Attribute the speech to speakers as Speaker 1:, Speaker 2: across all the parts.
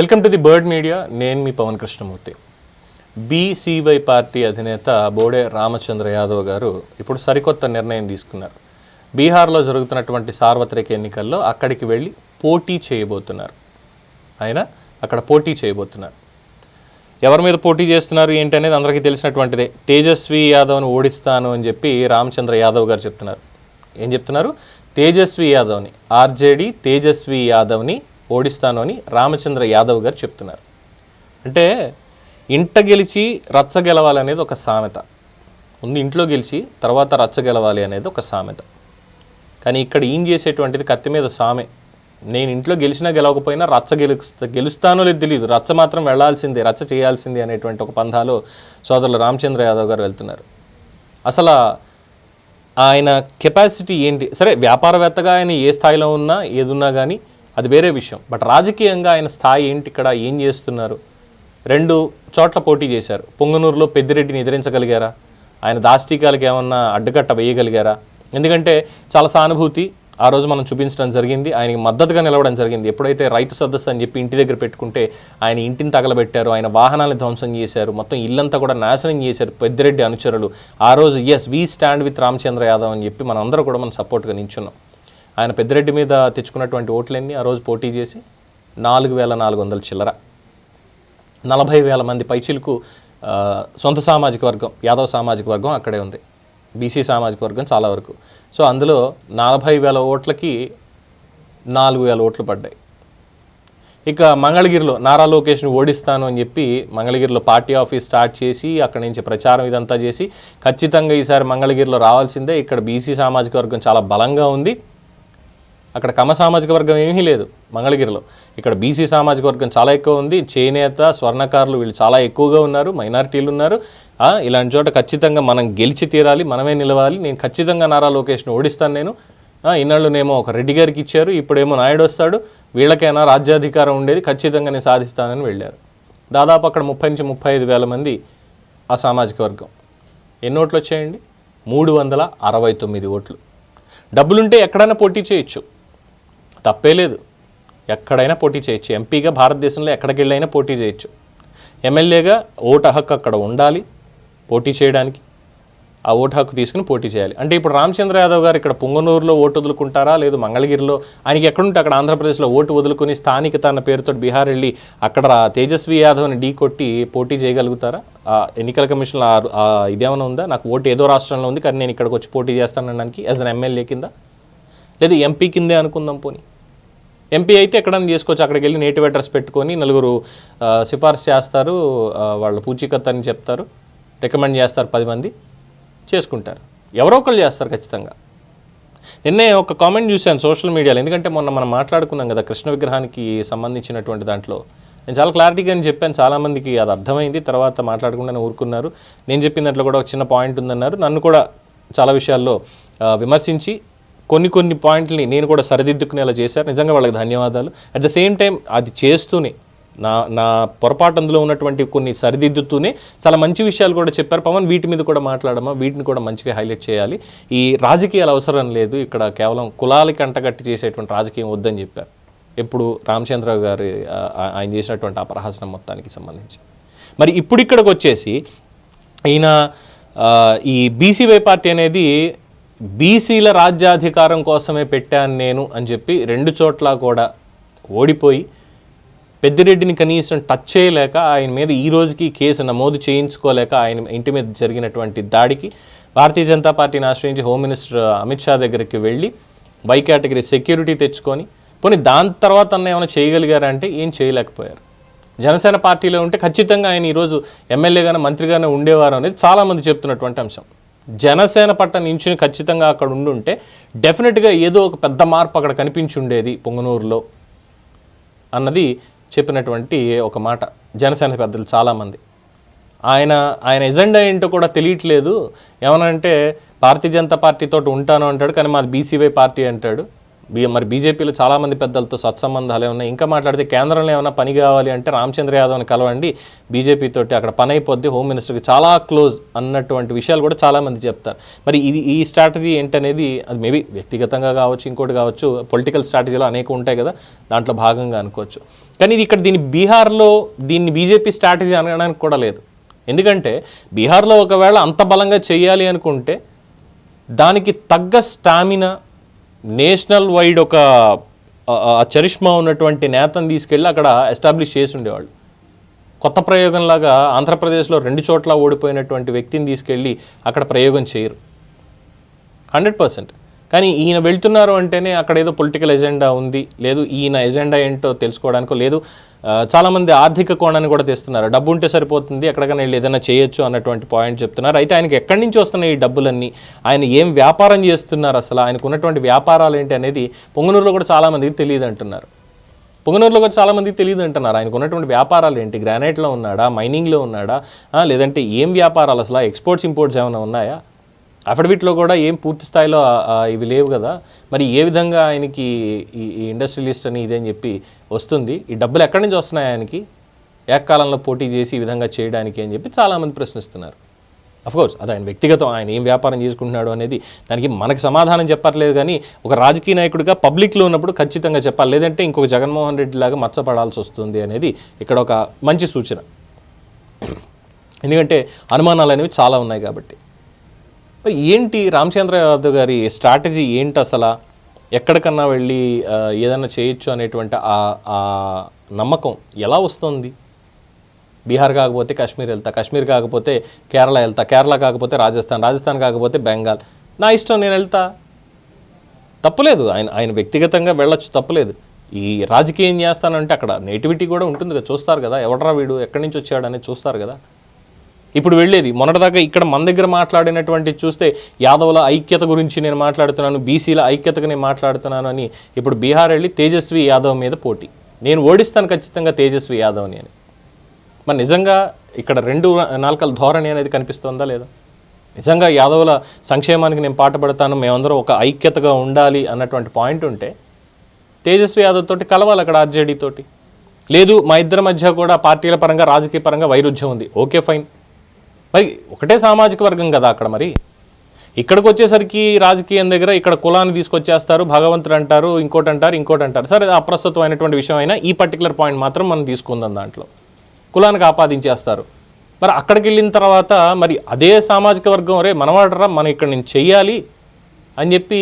Speaker 1: Welcome to the bird media. నేను మీ Pavan Krishnamurthy. BCY party అధినేత బోడే రామచంద్ర యాదవ్ గారు ఇప్పుడు సరికొత్త నిర్ణయం తీసుకున్నారు. బీహార్లో జరుగుతున్నటువంటి సార్వత్రిక ఎన్నికల్లో అక్కడికి వెళ్ళి పోటీ చేయబోతున్నారు. ఆయన అక్కడ పోటీ చేయబోతున్నారు. ఎవరి మీద పోటీ చేస్తున్నారు ఏంటి అనేది అందరికీ తెలిసినటువంటిదే. తేజస్వి యాదవ్ని ఓడిస్తాను అని చెప్పి రామచంద్ర యాదవ్ గారు చెప్తున్నారు. ఏం చెప్తున్నారు? తేజస్వి యాదవ్ని ఆర్జేడీ తేజస్వి యాదవ్ని ఓడిస్తాను అని రామచంద్ర యాదవ్ గారు చెప్తున్నారు. అంటే ఇంట గెలిచి రచ్చ గెలవాలి అనేది ఒక సామెత. ముందు ఇంట్లో గెలిచి తర్వాత రచ్చ గెలవాలి అనేది ఒక సామెత. కానీ ఇక్కడ ఏం చేసేటువంటిది కత్తి మీద సామె. నేను ఇంట్లో గెలిచినా గెలవకపోయినా రచ్చ గెలుస్తా గెలుస్తానో లేదు తెలియదు రచ్చ మాత్రం వెళ్ళాల్సిందే రచ్చ చేయాల్సిందే అనేటువంటి ఒక పంధాలో సోదరులు రామచంద్ర యాదవ్ గారు వెళ్తున్నారు. అసలు ఆయన కెపాసిటీ ఏంటి? సరే వ్యాపారవేత్తగా ఆయన ఏ స్థాయిలో ఉన్నా ఏదున్నా కానీ అది వేరే విషయం. బట్ రాజకీయంగా ఆయన స్థాయి ఏంటి ఇక్కడ? ఏం చేస్తున్నారు? రెండు చోట్ల పోటీ చేశారు. పొంగనూరులో పెద్దిరెడ్డిని ఎదిరించగలిగారా? ఆయన దాష్టికాలకి ఏమన్నా అడ్డుకట్ట వేయగలిగారా? ఎందుకంటే చాలా సానుభూతి ఆ రోజు మనం చూపించడం జరిగింది. ఆయనకి మద్దతుగా నిలవడం జరిగింది. ఎప్పుడైతే రైతు సదస్సు అని చెప్పి ఇంటి దగ్గర పెట్టుకుంటే ఆయన ఇంటిని తగలబెట్టారు. ఆయన వాహనాలను ధ్వంసం చేశారు. మొత్తం ఇల్లంతా కూడా నాశనం చేశారు పెద్దిరెడ్డి అనుచరులు. ఆ రోజు yes we stand with Ramachandra Yadav అని చెప్పి మనందరూ కూడా మనం సపోర్ట్గా నించున్నాం. ఆయన పెద్దిరెడ్డి మీద తెచ్చుకున్నటువంటి ఓట్లన్నీ ఆ రోజు పోటీ చేసి నాలుగు వేల నాలుగు వందల చిల్లర. నలభై వేల మంది పైచిలకు సొంత సామాజిక వర్గం యాదవ్ సామాజిక వర్గం అక్కడే ఉంది. బీసీ సామాజిక వర్గం చాలా వరకు. సో అందులో నలభై వేల ఓట్లకి నాలుగు వేల ఓట్లు పడ్డాయి. ఇక మంగళగిరిలో నారా లోకేష్ని ఓడిస్తాను అని చెప్పి మంగళగిరిలో పార్టీ ఆఫీస్ స్టార్ట్ చేసి అక్కడి నుంచి ప్రచారం ఇదంతా చేసి ఖచ్చితంగా ఈసారి మంగళగిరిలో రావాల్సిందే. ఇక్కడ బీసీ సామాజిక వర్గం చాలా బలంగా ఉంది. అక్కడ కమ సామాజిక వర్గం ఏమీ లేదు మంగళగిరిలో. ఇక్కడ బీసీ సామాజిక వర్గం చాలా ఎక్కువ ఉంది. చేనేత స్వర్ణకారులు వీళ్ళు చాలా ఎక్కువగా ఉన్నారు. మైనారిటీలు ఉన్నారు. ఇలాంటి చోట ఖచ్చితంగా మనం గెలిచి తీరాలి మనమే నిలవాలి. నేను ఖచ్చితంగా నారా లోకేష్ను ఓడిస్తాను నేను. ఇన్నాళ్ళునేమో ఒక రెడ్డి గారికి ఇచ్చారు. ఇప్పుడేమో నాయుడు వస్తాడు. వీళ్ళకైనా రాజ్యాధికారం ఉండేది. ఖచ్చితంగా నేను సాధిస్తానని వెళ్ళారు. దాదాపు అక్కడ ముప్పై నుంచి ముప్పై ఐదు వేల మంది ఆ సామాజిక వర్గం. ఎన్ని ఓట్లు వచ్చాయండి? మూడు వందల అరవై తొమ్మిది ఓట్లు. డబ్బులుంటే ఎక్కడైనా పోటీ చేయొచ్చు. తప్పే లేదు. ఎక్కడైనా పోటీ చేయొచ్చు. ఎంపీగా భారతదేశంలో ఎక్కడికి వెళ్ళైనా పోటీ చేయొచ్చు. ఎమ్మెల్యేగా ఓటు హక్కు అక్కడ ఉండాలి పోటీ చేయడానికి. ఆ ఓటు హక్కు తీసుకుని పోటీ చేయాలి. అంటే ఇప్పుడు రామచంద్ర యాదవ్ గారు ఇక్కడ పుంగనూరులో ఓటు వదులుకుంటారా? లేదు మంగళగిరిలో ఆయనకి ఎక్కడుంటే అక్కడ ఆంధ్రప్రదేశ్లో ఓటు వదులుకుని స్థానికత అన్న పేరుతో బీహార్ వెళ్ళి అక్కడ తేజస్వి యాదవ్ని ఢీ కొట్టి పోటీ చేయగలుగుతారా? ఆ ఎన్నికల కమిషన్లో ఆ- ఆ ఇదేమైనా ఉందా? నాకు ఓటు ఏదో రాష్ట్రంలో ఉంది కానీ నేను ఇక్కడికి వచ్చి పోటీ చేస్తానడానికి యాజ్ అన్ ఎమ్మెల్యే కింద? లేదు ఎంపీ కిందే అనుకుందాం పోనీ. ఎంపీ అయితే ఎక్కడైనా చేసుకోవచ్చు అక్కడికి వెళ్ళి నేటివ్ అడ్రస్ పెట్టుకొని నలుగురు సిఫార్సు చేస్తారు. వాళ్ళు వాళ్ళ పూచీకత్తు అని చెప్తారు. రికమెండ్ చేస్తారు పది మంది. చేసుకుంటారు. ఎవరో ఒకళ్ళు చేస్తారు ఖచ్చితంగా. నిన్నే ఒక కామెంట్ చూశాను సోషల్ మీడియాలో. ఎందుకంటే మొన్న మనం మాట్లాడుకున్నాం కదా కృష్ణ విగ్రహానికి సంబంధించినటువంటి దాంట్లో. నేను చాలా క్లారిటీగా అని చెప్పాను. చాలామందికి అది అర్థమైంది. తర్వాత మాట్లాడకుండా ఊరుకున్నారు. నేను చెప్పిన దాంట్లో కూడా ఒక చిన్న పాయింట్ ఉందన్నారు. నన్ను కూడా చాలా విషయాల్లో విమర్శించి కొన్ని కొన్ని పాయింట్ని నేను కూడా సరిదిద్దుకునేలా చేశారు. నిజంగా వాళ్ళకి ధన్యవాదాలు. అట్ ద సేమ్ టైం అది చేస్తూనే నా నా పొరపాటు అందులో ఉన్నటువంటి కొన్ని సరిదిద్దుతూనే చాలా మంచి విషయాలు కూడా చెప్పారు. పవన్ వీటి మీద కూడా మాట్లాడమా? వీటిని కూడా మంచిగా హైలైట్ చేయాలి. ఈ రాజకీయాలు అవసరం లేదు. ఇక్కడ కేవలం కులాలకి అంటగట్టి చేసేటువంటి రాజకీయం వద్దని చెప్పారు. ఎప్పుడు రామచంద్ర గారి ఆయన చేసినటువంటి అపరహసనం మొత్తానికి సంబంధించి. మరి ఇప్పుడు ఇక్కడికి వచ్చేసి ఈయన ఈ బీసీవై పార్టీ అనేది బీసీల రాజ్యాధికారం కోసమే పెట్టాను నేను అని చెప్పి రెండు చోట్ల కూడా ఓడిపోయి పెద్దిరెడ్డిని కనీసం టచ్ చేయలేక ఆయన మీద ఈ రోజుకి కేసు నమోదు చేయించుకోలేక ఆయన ఇంటి మీద జరిగినటువంటి దాడికి భారతీయ జనతా పార్టీని ఆశ్రయించి హోమ్ మినిస్టర్ అమిత్ షా దగ్గరికి వెళ్ళి బై కేటగిరీ సెక్యూరిటీ తెచ్చుకొని పోనీ దాని తర్వాత అన్న ఏమైనా చేయగలిగారంటే ఏం చేయలేకపోయారు. జనసేన పార్టీలో ఉంటే ఖచ్చితంగా ఆయన ఈరోజు ఎమ్మెల్యేగానే మంత్రిగానే ఉండేవారు అనేది చాలామంది చెప్తున్నటువంటి అంశం. జనసేన పట్ల నించుని ఖచ్చితంగా అక్కడ ఉండుంటే డెఫినెట్గా ఏదో ఒక పెద్ద మార్పు అక్కడ కనిపించి ఉండేది పొంగనూరులో అన్నది చెప్పినటువంటి ఒక మాట జనసేన పెద్దలు చాలామంది. ఆయన ఆయన ఎజెండా ఏంటో కూడా తెలియట్లేదు. ఏమనంటే భారతీయ జనతా పార్టీతో ఉంటాను అంటాడు కానీ మాది బీసీవై పార్టీ అంటాడు. మరి బీజేపీలో చాలామంది పెద్దలతో సత్సంబంధాలే ఏమన్నా ఇంకా మాట్లాడితే కేంద్రంలో ఏమైనా పని కావాలి అంటే రామచంద్ర యాదవ్ని కలవండి. బీజేపీతోటి అక్కడ పని అయిపోద్ది. హోమ్ మినిస్టర్కి చాలా క్లోజ్ అన్నటువంటి విషయాలు కూడా చాలామంది చెప్తారు. మరి ఇది ఈ స్ట్రాటజీ ఏంటనేది అది మేబీ వ్యక్తిగతంగా కావచ్చు ఇంకోటి కావచ్చు పొలిటికల్ స్ట్రాటజీలో అనేక ఉంటాయి కదా దాంట్లో భాగంగా అనుకోవచ్చు. కానీ ఇది ఇక్కడ దీన్ని బీహార్లో దీన్ని బీజేపీ స్ట్రాటజీ అనడానికి కూడా లేదు. ఎందుకంటే బీహార్లో ఒకవేళ అంత బలంగా చేయాలి అనుకుంటే దానికి తగ్గ స్టామినా నేషనల్ వైడ్ ఒక చరిష్మా ఉన్నటువంటి నేతను తీసుకెళ్ళి అక్కడ ఎస్టాబ్లిష్ చేసి ఉండేవాళ్ళు. కొత్త ప్రయోగంలాగా ఆంధ్రప్రదేశ్లో రెండు చోట్ల ఓడిపోయినటువంటి వ్యక్తిని తీసుకెళ్ళి అక్కడ ప్రయోగం చేయరు. Hundred percent. కానీ ఈయన వెళ్తున్నారు అంటేనే అక్కడ ఏదో పొలిటికల్ ఎజెండా ఉంది. లేదు ఈయన ఎజెండా ఏంటో తెలుసుకోవడానికో లేదు చాలామంది ఆర్థిక కోణాన్ని కూడా తెస్తున్నారు. డబ్బు ఉంటే సరిపోతుంది ఎక్కడికైనా వెళ్ళి ఏదైనా చేయొచ్చు అన్నటువంటి పాయింట్ చెప్తున్నారు. అయితే ఆయనకి ఎక్కడి నుంచి వస్తున్నాయి ఈ డబ్బులన్నీ? ఆయన ఏం వ్యాపారం చేస్తున్నారు అసలు? ఆయనకు ఉన్నటువంటి వ్యాపారాలు ఏంటి అనేది పొంగనూరులో కూడా చాలామందికి తెలియదు అంటున్నారు పొంగనూరులో కూడా చాలామందికి తెలియదు అంటున్నారు ఆయనకు ఉన్నటువంటి వ్యాపారాలు ఏంటి? గ్రానైట్లో ఉన్నాడా? మైనింగ్లో ఉన్నాడా? లేదంటే ఏం వ్యాపారాలు అసలు? ఎక్స్పోర్ట్స్ ఇంపోర్ట్స్ ఏమైనా ఉన్నాయా? అఫిడవిట్లో కూడా ఏం పూర్తి స్థాయిలో ఇవి లేవు కదా. మరి ఏ విధంగా ఆయనకి ఈ ఇండస్ట్రియలిస్ట్ అని ఇదని చెప్పి వస్తుంది. ఈ డబ్బులు ఎక్కడి నుంచి వస్తున్నాయి ఆయనకి? ఏకకాలంలో పోటీ చేసి ఈ విధంగా చేయడానికి అని చెప్పి చాలామంది ప్రశ్నిస్తున్నారు. అఫ్కోర్స్ అది ఆయన వ్యక్తిగతం ఆయన ఏం వ్యాపారం చేసుకుంటున్నాడు అనేది దానికి మనకు సమాధానం చెప్పట్లేదు కానీ ఒక రాజకీయ నాయకుడిగా పబ్లిక్లో ఉన్నప్పుడు ఖచ్చితంగా చెప్పాలి. లేదంటే ఇంకొక జగన్మోహన్ రెడ్డి లాగా మచ్చపడాల్సి వస్తుంది అనేది ఇక్కడ ఒక మంచి సూచన. ఎందుకంటే అనుమానాలు అనేవి చాలా ఉన్నాయి కాబట్టి. ఏంటి రామచంద్ర యాదవ్ గారి స్ట్రాటజీ ఏంటి అసలు? ఎక్కడికన్నా వెళ్ళి ఏదైనా చేయొచ్చు అనేటువంటి ఆ నమ్మకం ఎలా వస్తుంది? బీహార్ కాకపోతే కాశ్మీర్ వెళ్తా కాశ్మీర్ కాకపోతే కేరళ వెళ్తా కేరళ కాకపోతే రాజస్థాన్ రాజస్థాన్ కాకపోతే బెంగాల్. నా ఇష్టం నేను వెళ్తా. తప్పలేదు ఆయన ఆయన వ్యక్తిగతంగా వెళ్ళొచ్చు తప్పలేదు. ఈ రాజకీయం చేస్తానంటే అక్కడ నేటివిటీ కూడా ఉంటుంది కదా చూస్తారు కదా ఎవడరా వీడు ఎక్కడి నుంచి వచ్చాడు అనేది చూస్తారు కదా. ఇప్పుడు వెళ్ళేది. మొన్నటిదాకా ఇక్కడ మన దగ్గర మాట్లాడినటువంటి చూస్తే యాదవుల ఐక్యత గురించి నేను మాట్లాడుతున్నాను బీసీల ఐక్యతగా నేను మాట్లాడుతున్నాను అని ఇప్పుడు బీహార్ వెళ్ళి తేజస్వి యాదవ్ మీద పోటీ. నేను ఓడిస్తాను ఖచ్చితంగా తేజస్వి యాదవ్ని అని. మరి నిజంగా ఇక్కడ రెండు నాలుకల ధోరణి అనేది కనిపిస్తుందా లేదా? నిజంగా యాదవుల సంక్షేమానికి నేను పాటుపడతాను మేమందరం ఒక ఐక్యతగా ఉండాలి అన్నటువంటి పాయింట్ ఉంటే తేజస్వి యాదవ్ తోటి కలవాలి అక్కడ ఆర్జేడీ తోటి. లేదు మా ఇద్దరి మధ్య కూడా పార్టీల పరంగా రాజకీయ పరంగా వైరుధ్యం ఉంది. Okay fine. మరి ఒకటే సామాజిక వర్గం కదా అక్కడ మరి? ఇక్కడికి వచ్చేసరికి రాజకీయం దగ్గర ఇక్కడ కులాన్ని తీసుకొచ్చేస్తారు భగవంతుడు అంటారు ఇంకోటి అంటారు ఇంకోటి అంటారు. సరే అప్రస్తుతమైనటువంటి విషయం అయినా ఈ పర్టికులర్ పాయింట్ మాత్రం మనం తీసుకుందాం దాంట్లో. కులానికి ఆపాదించేస్తారు మరి అక్కడికి వెళ్ళిన తర్వాత మరి అదే సామాజిక వర్గం రే మనవాడరా మనం ఇక్కడ నేను చెయ్యాలి అని చెప్పి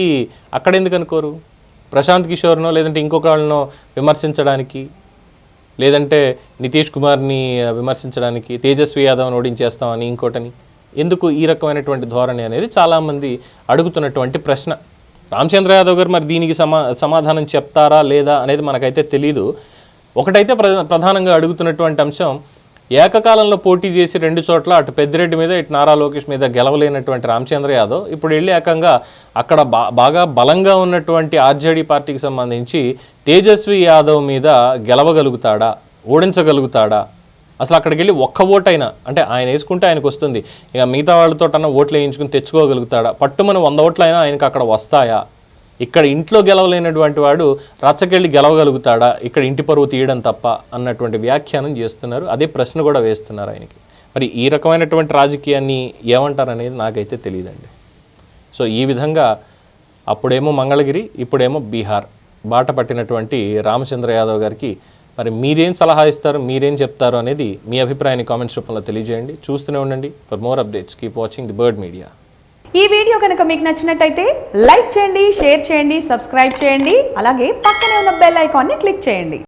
Speaker 1: అక్కడ ఎందుకు అనుకోరు? ప్రశాంత్ కిషోర్నో లేదంటే ఇంకొక వాళ్ళనో విమర్శించడానికి? లేదంటే నితీష్ కుమార్ని విమర్శించడానికి తేజస్వి యాదవ్ని ఓడించేస్తామని ఇంకోటని. ఎందుకు ఈ రకమైనటువంటి ధోరణి అనేది చాలామంది అడుగుతున్నటువంటి ప్రశ్న. రామచంద్ర యాదవ్ గారు మరి దీనికి సమా సమాధానం చెప్తారా లేదా అనేది మనకైతే తెలీదు. ఒకటైతే ప్ర ప్రధానంగా అడుగుతున్నటువంటి అంశం ఏకకాలంలో పోటీ చేసి రెండు చోట్ల అటు పెద్దిరెడ్డి మీద ఇటు నారా లోకేష్ మీద గెలవలేనటువంటి రామచంద్ర యాదవ్ ఇప్పుడు వెళ్ళి ఏకంగా అక్కడ బా బాగా బలంగా ఉన్నటువంటి ఆర్జేడీ పార్టీకి సంబంధించి తేజస్వి యాదవ్ మీద గెలవగలుగుతాడా? ఓడించగలుగుతాడా? అసలు అక్కడికి వెళ్ళి ఒక్క ఓటైనా? అంటే ఆయన వేసుకుంటే ఆయనకు వస్తుంది. ఇక మిగతా వాళ్ళతోటన్నా ఓట్లు వేయించుకుని తెచ్చుకోగలుగుతాడా? పట్టుమని వంద ఓట్లైనా ఆయనకు అక్కడ వస్తాయా? ఇక్కడ ఇంట్లో గెలవలేనటువంటి వాడు రచ్చకెళ్ళి గెలవగలుగుతాడా? ఇక్కడ ఇంటి పరువు తీయడం తప్ప అన్నటువంటి వ్యాఖ్యానం చేస్తున్నారు. అదే ప్రశ్న కూడా వేస్తున్నారు ఆయనకి. మరి ఈ రకమైనటువంటి రాజకీయాన్ని ఏమంటారనేది నాకైతే తెలియదండి. సో ఈ విధంగా అప్పుడేమో మంగళగిరి ఇప్పుడేమో బీహార్. బాట పట్టినటువంటి రామచంద్ర యాదవ్ గారికి మరి మీరేం సలహా ఇస్తారు మీరేం చెప్తారు అనేది మీ అభిప్రాయాన్ని కామెంట్స్ రూపంలో తెలియజేయండి. చూస్తూనే ఉండండి. For more updates keep watching the bird media
Speaker 2: ఈ వీడియో కనుక మీకు నచ్చినట్టయితే లైక్ చేయండి షేర్ చేయండి సబ్స్క్రైబ్ చేయండి అలాగే పక్కనే ఉన్న బెల్ ఐకాన్ని క్లిక్ చేయండి.